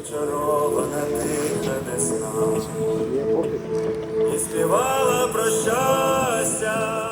Зачарована тиха весна і співала про щастя.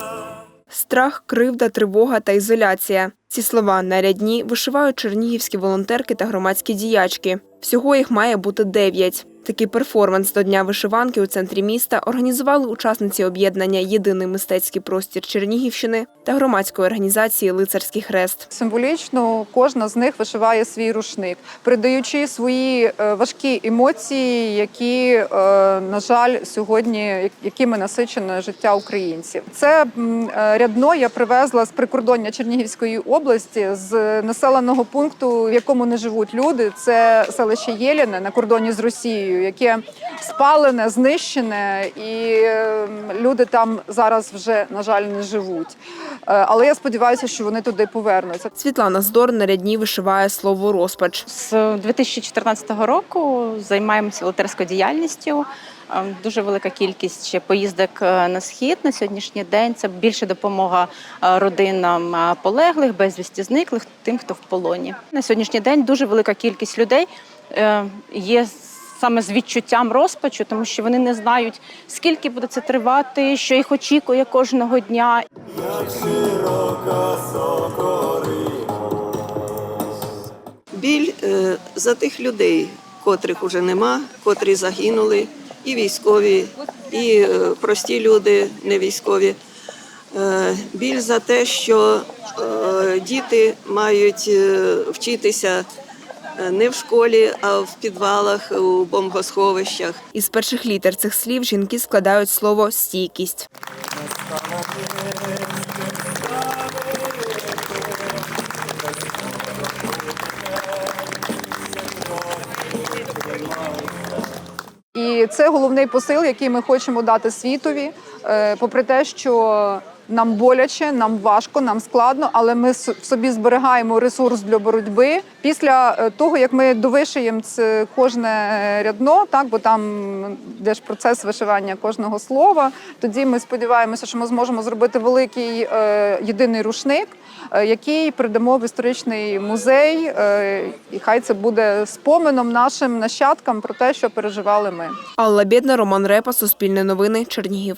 Страх, кривда, тривога та ізоляція. Ці слова нарядні вишивають чернігівські волонтерки та громадські діячки. Всього їх має бути дев'ять. Такий перформанс до Дня вишиванки у центрі міста організували учасниці об'єднання Єдиний мистецький простір Чернігівщини та громадської організації Лицарський хрест. Символічно кожна з них вишиває свій рушник, передаючи свої е, важкі емоції, які, е, на жаль, сьогодні якими насичене життя українців. Це е, рядно я привезла з прикордоння Чернігівської області з населеного пункту, в якому не живуть люди. Це селище Єліне на кордоні з Росією, яке спалене, знищене, і е, люди там зараз вже на жаль не живуть. Е, Але я сподіваюся, що вони туди повернуться. Світлана Здор на рядні вишиває слово розпач. З 2014 року займаємося волонтерською діяльністю. Е, Дуже велика кількість ще поїздок е, на схід на сьогоднішній день. Це більше допомога е, родинам полеглих, безвісті зниклих, тим, хто в полоні. На сьогоднішній день дуже велика кількість людей є саме з відчуттям розпачу, тому що вони не знають, скільки буде це тривати, що їх очікує кожного дня. біль е, за тих людей, котрих уже нема, котрі загинули, і військові, і е, прості люди, не військові. Е, Біль за те, що діти мають вчитися не в школі, а в підвалах, у бомбосховищах. Із перших літер цих слів жінки складають слово стійкість. І це головний посил, який ми хочемо дати світові, Е, попри те, що нам боляче, нам важко, нам складно, але ми в собі зберігаємо ресурс для боротьби. Після е, того, як ми довишиємо це кожне рядно, так бо там де ж процес вишивання кожного слова, тоді ми сподіваємося, що ми зможемо зробити великий е, єдиний рушник, е, який передамо в історичний музей. Е, і хай це буде споменом нашим нащадкам про те, що переживали ми. Алла Бєдна, Роман Репа, Суспільне новини, Чернігів.